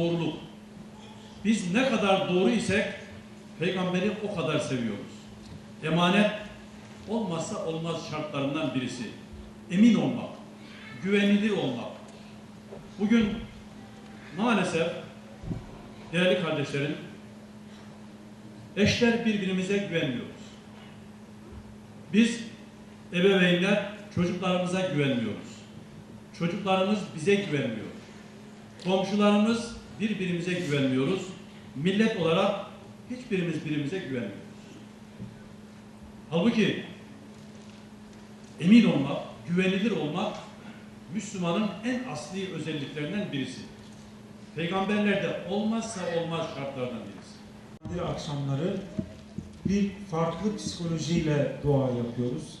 doğruluk. Biz ne kadar doğru isek peygamberi o kadar seviyoruz. Emanet olmazsa olmaz şartlarından birisi. Emin olmak, güvenilir olmak. Bugün maalesef değerli kardeşlerim eşler birbirimize güvenmiyoruz. Biz ebeveynler çocuklarımıza güvenmiyoruz. Çocuklarımız bize güvenmiyor. Komşularımız birbirimize güvenmiyoruz. Millet olarak hiçbirimiz birimize güvenmiyoruz. Halbuki emin olmak, güvenilir olmak Müslümanın en asli özelliklerinden birisi. Peygamberlerde olmazsa olmaz şartlardan birisi. Kandil akşamları bir farklı psikolojiyle dua yapıyoruz.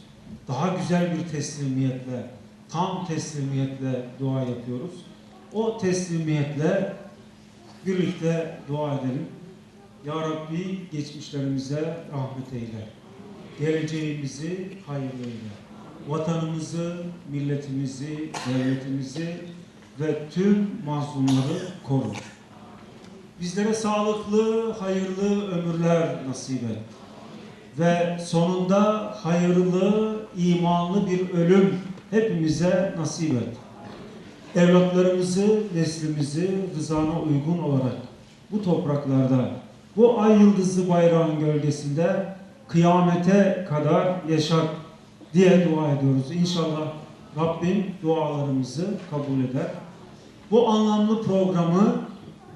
Daha güzel bir teslimiyetle, tam teslimiyetle dua yapıyoruz. O teslimiyetle birlikte dua edelim. Ya Rabbi geçmişlerimize rahmet eyle. Geleceğimizi hayırlı eyle. Vatanımızı, milletimizi, devletimizi ve tüm mazlumları koru. Bizlere sağlıklı, hayırlı ömürler nasip et. Ve sonunda hayırlı, imanlı bir ölüm hepimize nasip et. Evlatlarımızı, neslimizi rızana uygun olarak bu topraklarda, bu ay yıldızlı bayrağın gölgesinde kıyamete kadar yaşat diye dua ediyoruz. İnşallah Rabbim dualarımızı kabul eder. Bu anlamlı programı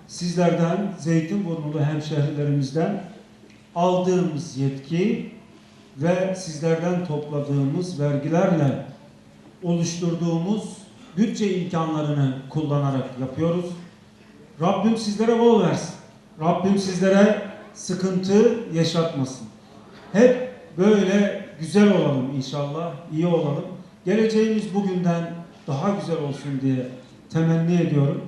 sizlerden, Zeytinburnulu hemşehrilerimizden aldığımız yetki ve sizlerden topladığımız vergilerle oluşturduğumuz bütçe imkanlarını kullanarak yapıyoruz. Rabbim sizlere bol versin. Rabbim sizlere sıkıntı yaşatmasın. Hep böyle güzel olalım inşallah, iyi olalım. Geleceğimiz bugünden daha güzel olsun diye temenni ediyorum.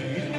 Jesus.